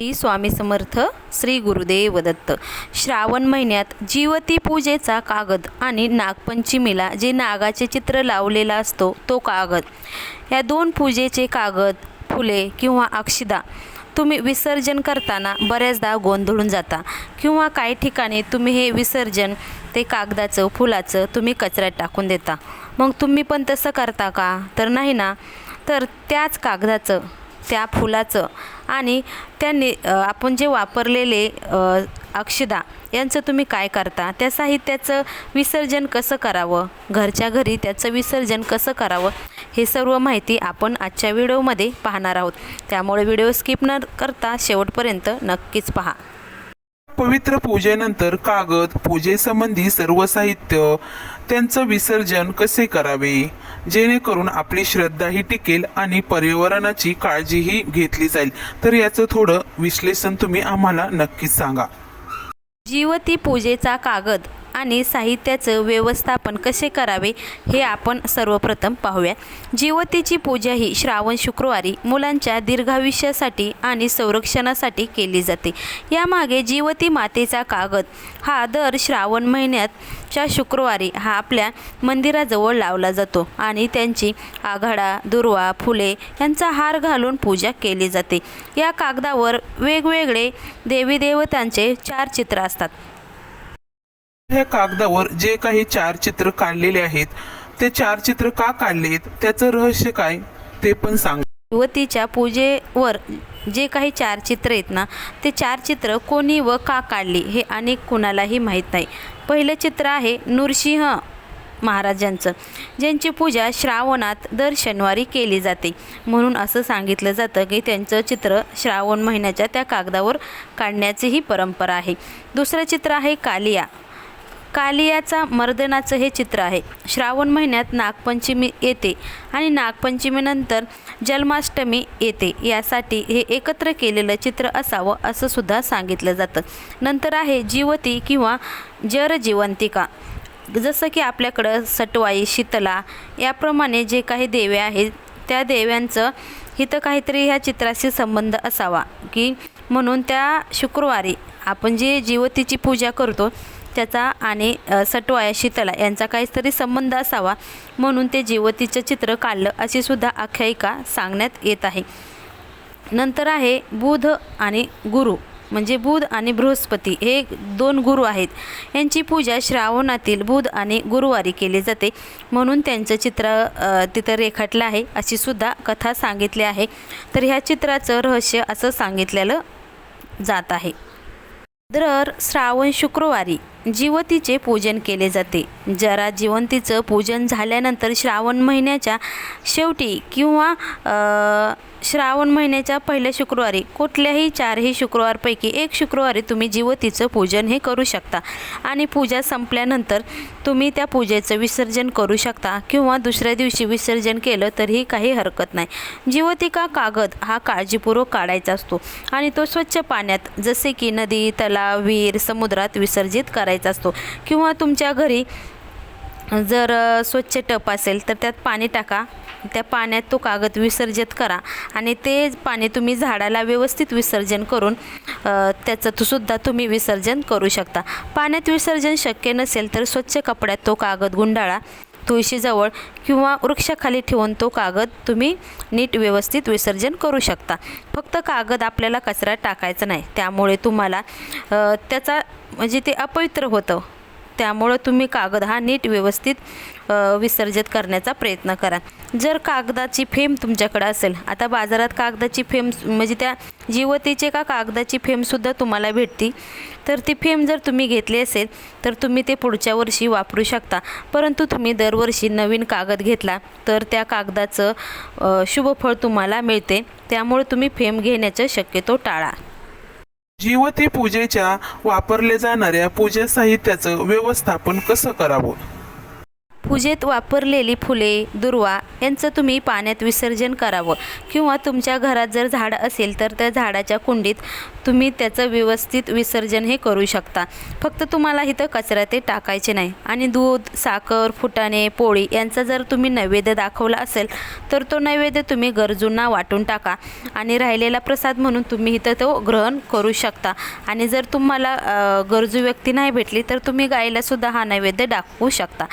श्री स्वामी समर्थ श्री गुरुदेव दत्त. श्रावण महिन्यात जीवती पूजेचा कागद आणि नागपंचमीला जे नागाचे चित्र लावलेला असतो तो कागद. या दोन पूजेचे कागद फुले किंवा अक्षदा तुम्ही विसर्जन करताना बऱ्याचदा गोंधळून जाता. किंवा काही ठिकाणी तुम्ही हे विसर्जन ते कागदाचं फुलाचं तुम्ही कचऱ्यात टाकून देता. मग तुम्ही पण तसं करता का? तर नाही ना? तर त्याच कागदाचं त्या फुलाचं. आणि त्यांनी आपण जे वापरलेले अक्षदा यांचं तुम्ही काय करता? त्या साहित्याचं विसर्जन कसं करावं? घरच्या घरी त्याचं विसर्जन कसं करावं? हे सर्व माहिती आपण आजच्या व्हिडिओमध्ये पाहणार आहोत. त्यामुळे व्हिडिओ स्किप न करता शेवटपर्यंत नक्कीच पहा. पवित्र पूजेनंतर कागद पूजेसंबंधी सर्व साहित्य त्यांचं विसर्जन कसे करावे? जेणेकरून आपली श्रद्धाही टिकेल आणि पर्यावरणाची काळजीही घेतली जाईल. तर याचं थोडं विश्लेषण तुम्ही आम्हाला नक्कीच सांगा. जीवती पूजेचा कागद. आणि साहित्याचं व्यवस्थापन कसे करावे हे आपण सर्वप्रथम पाहूया. जीवतीची पूजा ही श्रावण शुक्रवारी मुलांच्या दीर्घायुष्यासाठी आणि संरक्षणासाठी केली जाते. यामागे जीवती मातेचा कागद हा दर श्रावण महिन्यातच्या शुक्रवारी हा आपल्या मंदिराजवळ लावला जातो आणि त्यांची आघाडा दुर्वा फुले यांचा हार घालून पूजा केली जाते. या कागदावर वेगवेगळे देवी देवतांचे चार चित्र असतात. ह्या कागदावर जे काही चार चित्र काढलेले आहेत ते चार चित्र का काढलेत त्याचं रहस्य काय ते पण सांग. युवतीच्या पूजेवर जे काही चार चित्र आहेत ना ते चार चित्र कोणी व का काढली हे अनेक कुणालाही माहीत नाही. पहिलं चित्र आहे नृसिंह महाराजांचं ज्यांची पूजा श्रावणात दर शनिवारी केली जाते. म्हणून असं सांगितलं जातं की त्यांचं चित्र श्रावण महिन्याच्या त्या कागदावर काढण्याची ही परंपरा आहे. दुसरं चित्र आहे कालिया. कालियाचा मर्दनाचं हे चित्र आहे. श्रावण महिन्यात नागपंचमी येते आणि नागपंचमीनंतर जन्माष्टमी येते. यासाठी हे एकत्र केलेलं चित्र असावं असं सुद्धा सांगितलं जातं. नंतर आहे जीवती किंवा जरजीवंतिका. जसं की आपल्याकडं सटवाई शीतला याप्रमाणे जे काही देवे आहेत त्या देव्यांचं इथं काहीतरी ह्या चित्राशी संबंध असावा. की म्हणून त्या शुक्रवारी आपण जे जीवतीची पूजा करतो त्याचा आणि सटवाया शीतला यांचा काहीतरी संबंध असावा म्हणून ते जीवतीचं चित्र काढलं अशी सुद्धा आख्यायिका सांगण्यात येत आहे. नंतर आहे बुध आणि गुरु म्हणजे बुध आणि बृहस्पती हे दोन गुरु आहेत. यांची पूजा श्रावणातील बुध आणि गुरुवारी केली जाते म्हणून त्यांचं चित्र तिथं रेखाटलं आहे अशी सुद्धा कथा सांगितली आहे. तर ह्या चित्राचं रहस्य असं सांगितलेलं जात आहे. दर श्रावण शुक्रवारी जिवतीचे पूजन केले जाते. जरा जिवंतीचं पूजन झाल्यानंतर श्रावण महिन्याच्या शेवटी किंवा श्रावण महिन्याच्या पहिल्या शुक्रवारी कुठल्याही चारही शुक्रवारपैकी एक शुक्रवारी तुम्ही जिवतीचं पूजन हे करू शकता. आणि पूजा संपल्यानंतर तुम्ही त्या पूजेचं विसर्जन करू शकता किंवा दुसऱ्या दिवशी विसर्जन केलं तरीही काही हरकत नाही. जिवतिका कागद हा काळजीपूर्वक काढायचा असतो आणि तो स्वच्छ पाण्यात जसे की नदी तलाव विहीर समुद्रात विसर्जित करायचा असतो. किंवा तुमच्या घरी जर स्वच्छ टप असेल तर त्यात पाणी टाका. त्या पाण्यात तो कागद विसर्जित करा आणि ते पाणी तुम्ही झाडाला व्यवस्थित विसर्जन करून त्याचं सुद्धा तुम्ही विसर्जन करू शकता. पाण्यात विसर्जन शक्य नसेल तर स्वच्छ कपड्यात तो कागद गुंडाळा. तुळशीजवळ किंवा वृक्षाखाली ठेवून तो कागद तुम्ही नीट व्यवस्थित विसर्जन करू शकता. फक्त कागद आपल्याला कचऱ्यात टाकायचं नाही. त्यामुळे तुम्हाला त्याचा म्हणजे ते अपवित्र होतं. त्यामुळं तुम्ही कागद हा नीट व्यवस्थित विसर्जित करण्याचा प्रयत्न करा. जर कागदाची फेम तुमच्याकडं असेल आता बाजारात कागदाची फेम म्हणजे त्या जीवतीचे का कागदाची फेमसुद्धा तुम्हाला भेटती तर ती फेम जर तुम्ही घेतली असेल तर तुम्ही ते पुढच्या वर्षी वापरू शकता. परंतु तुम्ही दरवर्षी नवीन कागद घेतला तर त्या कागदाचं शुभफळ तुम्हाला मिळते. त्यामुळे तुम्ही फेम घेण्याचं शक्यतो टाळा. जीवती पूजेच्या वापरल्या जाणाऱ्या पूजा साहित्याचं व्यवस्थापन कसं करावं? पूजेत वापरलेली फुले दुर्वा यांचं तुम्ही पाण्यात विसर्जन करावं. किंवा तुमच्या घरात जर झाड असेल तर त्या झाडाच्या कुंडीत तुम्ही त्याचं व्यवस्थित विसर्जन हे करू शकता. फक्त तुम्हाला इथं कचरा ते टाकायचे नाही. आणि दूध साखर फुटाणे पोळी यांचा जर तुम्ही नैवेद्य दाखवला असेल तर तो नैवेद्य तुम्ही गरजूंना वाटून टाका. आणि राहिलेला प्रसाद म्हणून तुम्ही इथं तो ग्रहण करू शकता. आणि जर तुम्हाला गरजू व्यक्ती नाही भेटली तर तुम्ही गायीलासुद्धा हा नैवेद्य दाखवू शकता.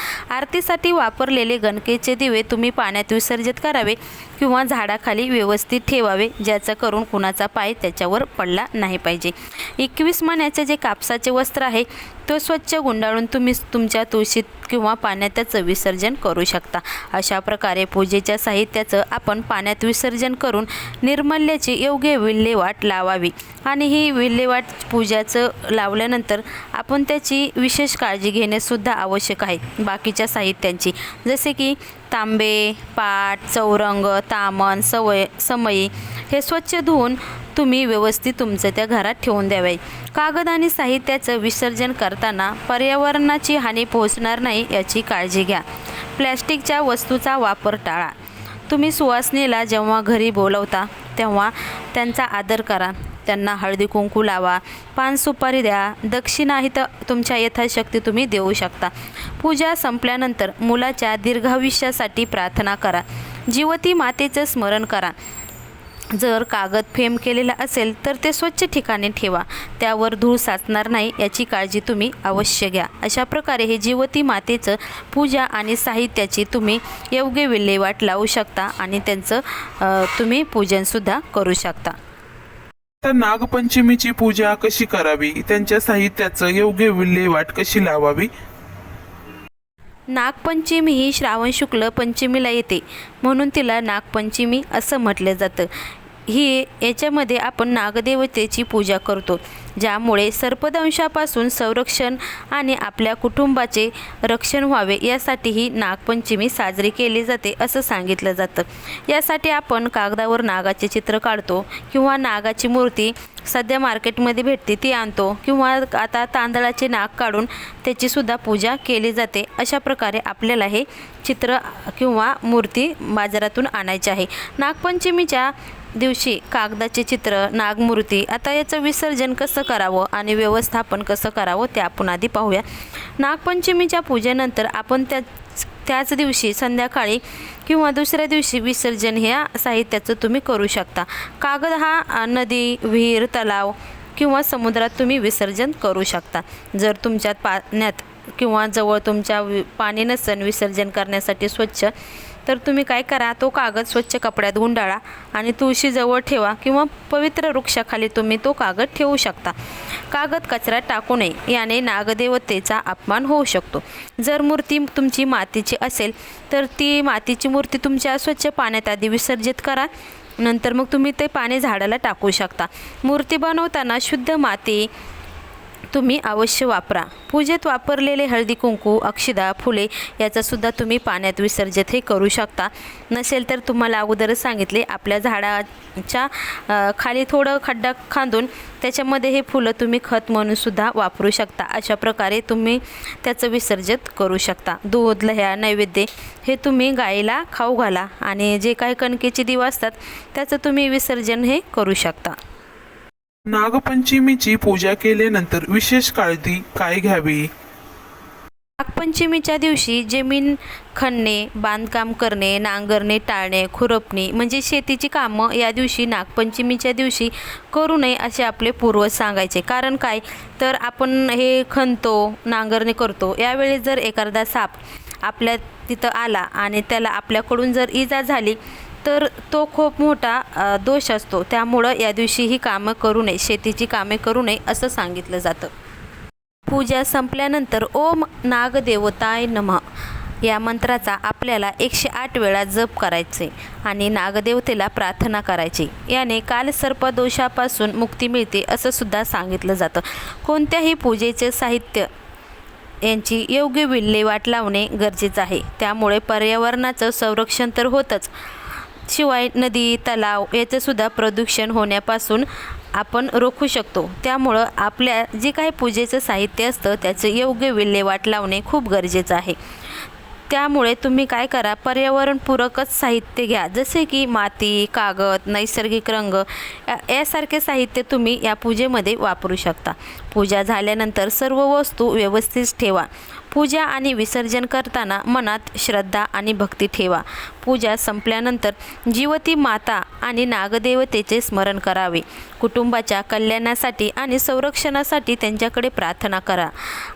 आरतीसाठी वापरलेले गणकेचे दिवे तुम्ही पाण्यात विसर्जित करावे. किंवा झाडाखाली व्यवस्थित ठेवावे ज्याचा करून कुणाचा पाय त्याच्यावर पडला नाही पाहिजे. एकवीस महिन्याचे जे कापसाचे वस्त्र आहे तो स्वच्छ गुंडाळून तुम्ही तुमच्या तुळशीत किंवा पाण्यात त्याचं विसर्जन करू शकता. अशा प्रकारे पूजेच्या साहित्याचं आपण पाण्यात विसर्जन करून निर्मल्याची योग्य विल्हेवाट लावावी. आणि ही विल्हेवाट पूजाचं लावल्यानंतर आपण त्याची विशेष काळजी घेणेसुद्धा आवश्यक आहे बाकीच्या साहित्यांची. जसे की तांबे पाट चौरंग तामण सवय समई हे स्वच्छ धुवून तुम्ही व्यवस्थित तुमचं त्या घरात ठेवून द्यावे. कागद आणि साहित्याचं विसर्जन करताना पर्यावरणाची हानी पोहोचणार नाही याची काळजी घ्या. प्लॅस्टिकच्या वस्तूचा वापर टाळा. तुम्ही सुवासनीला जेव्हा घरी बोलवता तेव्हा त्यांचा आदर करा. त्यांना हळदी कुंकू लावा पान सुपारी द्या दक्षिणा ही तर तुमच्या यथाशक्ती तुम्ही देऊ शकता. पूजा संपल्यानंतर मुलाच्या दीर्घायुष्यासाठी प्रार्थना करा. जीवती मातेचं स्मरण करा. जर कागद फेम केलेला असेल तर ते स्वच्छ ठिकाणी ठेवा. त्यावर धूळ साचणार नाही याची काळजी तुम्ही अवश्य घ्या. अशा प्रकारे हे जीवती मातेचं पूजा आणि साहित्याची तुम्ही योग्य विल्हेवाट लावू शकता आणि त्यांचं तुम्ही पूजनसुद्धा करू शकता. तर नागपंचमीची पूजा कशी करावी? त्यांच्या साहित्याचं योग्य विल्हेवाट कशी लावावी? नागपंचमी ही श्रावण शुक्ल पंचमीला येते. म्हणून तिला नागपंचमी असं म्हटलं जातं. ही याच्यामध्ये आपण नागदेवतेची पूजा करतो. ज्यामुळे सर्पदंशापासून संरक्षण आणि आपल्या कुटुंबाचे रक्षण व्हावे यासाठी ही नागपंचमी साजरी केली जाते असं सांगितलं जातं. यासाठी आपण कागदावर नागाचे चित्र काढतो किंवा नागाची मूर्ती सध्या मार्केटमध्ये भेटते ती आणतो किंवा आता तांदळाचे नाग काढून त्याचीसुद्धा पूजा केली जाते. अशा प्रकारे आपल्याला हे चित्र किंवा मूर्ती बाजारातून आणायची आहे. नागपंचमीच्या दिवशी कागदाचे चित्र नागमूर्ती आता याचं विसर्जन कसं करावं आणि व्यवस्थापन कसं करावं ते आपण आधी पाहूया. नागपंचमीच्या पूजेनंतर आपण त्या त्याच दिवशी संध्याकाळी किंवा दुसऱ्या दिवशी विसर्जन ह्या साहित्याचं तुम्ही करू शकता. कागद हा नदी विहीर तलाव किंवा समुद्रात तुम्ही विसर्जन करू शकता. जर तुमच्यात पाण्यात किंवा जवळ तुमच्या वि पाणी नसेल विसर्जन करण्यासाठी स्वच्छ तर तुम्ही काय करा तो कागद स्वच्छ कपड्यात गुंडाळा आणि तुळशीजवळ ठेवा किंवा पवित्र वृक्षाखाली तुम्ही तो कागद ठेवू शकता. कागद कचऱ्यात टाकू नये याने नागदेवतेचा अपमान होऊ शकतो. जर मूर्ती तुमची मातीची असेल तर ती मातीची मूर्ती तुमच्या स्वच्छ पाण्यात आधी विसर्जित करा. नंतर मग तुम्ही ते पाणी झाडाला टाकू शकता. मूर्ती बनवताना शुद्ध माती तुम्ही अवश्य वापरा. पूजेत वापरलेले हळदी कुंकू अक्षिदा फुले याचासुद्धा तुम्ही पाण्यात विसर्जित हे करू शकता. नसेल तर तुम्हाला अगोदरच सांगितले आपल्या झाडाच्या खाली थोडं खड्डा खांदून त्याच्यामध्ये हे फुलं तुम्ही खत म्हणूनसुद्धा वापरू शकता. अशा प्रकारे तुम्ही त्याचं विसर्जित करू शकता. दूध लह्या नैवेद्य हे तुम्ही गाईला खाऊ घाला आणि जे काही कणकेचे दिवस असतात त्याचं तुम्ही विसर्जन हे करू शकता. नागपंचमीची पूजा केल्यानंतर विशेष काळजी काय घ्यावी? नागपंचमीच्या दिवशी जमीन खणणे बांधकाम करणे नांगरणे टाळणे खुरपणे म्हणजे शेतीची कामं या दिवशी नागपंचमीच्या दिवशी करू नये असे आपले पूर्वज सांगायचे. कारण काय? तर आपण हे खणतो नांगरणे करतो. यावेळी जर एखादा साप आपल्या तिथं आला आणि त्याला आपल्याकडून जर इजा झाली तर तो खूप मोठा दोष असतो. त्यामुळं या दिवशी ही कामं करू नये. शेतीची कामे करू नये असं सांगितलं जातं. पूजा संपल्यानंतर ओम नागदेवताय नमः या मंत्राचा आपल्याला एकशे आठ वेळा जप करायचे आणि नागदेवतेला प्रार्थना करायची. याने कालसर्पदोषापासून मुक्ती मिळते असं सुद्धा सांगितलं जातं. कोणत्याही पूजेचे साहित्य यांची योग्य विल्हेवाट लावणे गरजेचं आहे. त्यामुळे पर्यावरणाचं संरक्षण तर होतंच शिवाय नदी तलाव याचंसुद्धा प्रदूषण होण्यापासून आपण रोखू शकतो. त्यामुळं आपल्या जे काही पूजेचं साहित्य असतं त्याचं योग्य विल्हेवाट लावणे खूप गरजेचं आहे. त्यामुळे तुम्ही काय करा पर्यावरणपूरकच साहित्य घ्या. जसे की माती कागद नैसर्गिक रंग या- यासारखे साहित्य तुम्ही या पूजेमध्ये वापरू शकता. पूजा झाल्यानंतर सर्व वस्तू व्यवस्थित ठेवा. पूजा आणि विसर्जन करताना मनात श्रद्धा आणि भक्ती ठेवा. पूजा संपल्यानंतर जीवती माता आणि नागदेवतेचे स्मरण करावे. कुटुंबाच्या कल्याणासाठी आणि संरक्षणासाठी त्यांच्याकडे प्रार्थना करा.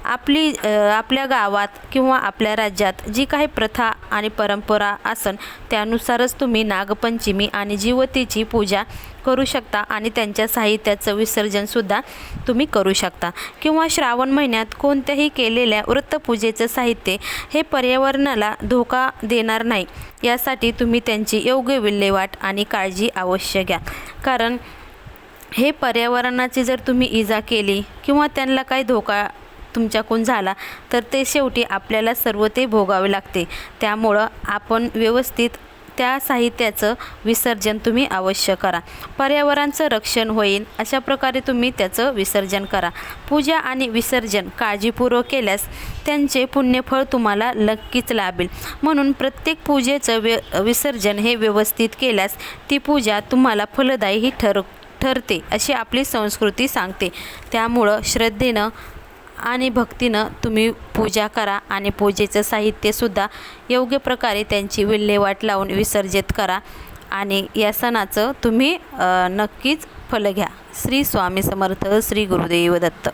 आपली आपल्या गावात किंवा आपल्या राज्यात जी काही प्रथा आणि परंपरा असन त्यानुसारच तुम्ही नागपंचमी आणि जीवतीची पूजा करू शकता आणि त्यांच्या साहित्याचं विसर्जनसुद्धा तुम्ही करू शकता. किंवा श्रावण महिन्यात कोणत्याही केलेल्या वृत्तपूजेचं साहित्य हे पर्यावरणाला धोका देणार नाही. यासाठी तुम्ही त्यांची योग्य विल्हेवाट आणि काळजी अवश्य घ्या. कारण हे पर्यावरणाची जर तुम्ही इजा केली किंवा त्यांना काही धोका तुमच्याकडून झाला तर ते शेवटी आपल्याला सर्व ते भोगावे लागते. त्यामुळं आपण व्यवस्थित त्या साहित्याचं विसर्जन तुम्ही अवश्य करा. पर्यावरणाचं रक्षण होईल अशा प्रकारे तुम्ही त्याचं विसर्जन करा. पूजा आणि विसर्जन काळजीपूर्वक केल्यास त्यांचे पुण्यफळ तुम्हाला नक्कीच लाभेल. म्हणून प्रत्येक पूजेचं व्य विसर्जन हे व्यवस्थित केल्यास ती पूजा तुम्हाला फलदायी ठर ठरते अशी आपली संस्कृती सांगते. त्यामुळं श्रद्धेनं आणि भक्तीनं तुम्ही पूजा करा आणि पूजेचं साहित्यसुद्धा योग्य प्रकारे त्यांची विल्हेवाट लावून विसर्जित करा. आणि या सणाचं तुम्ही नक्कीच फल घ्या. श्री स्वामी समर्थ श्री गुरुदेव दत्त.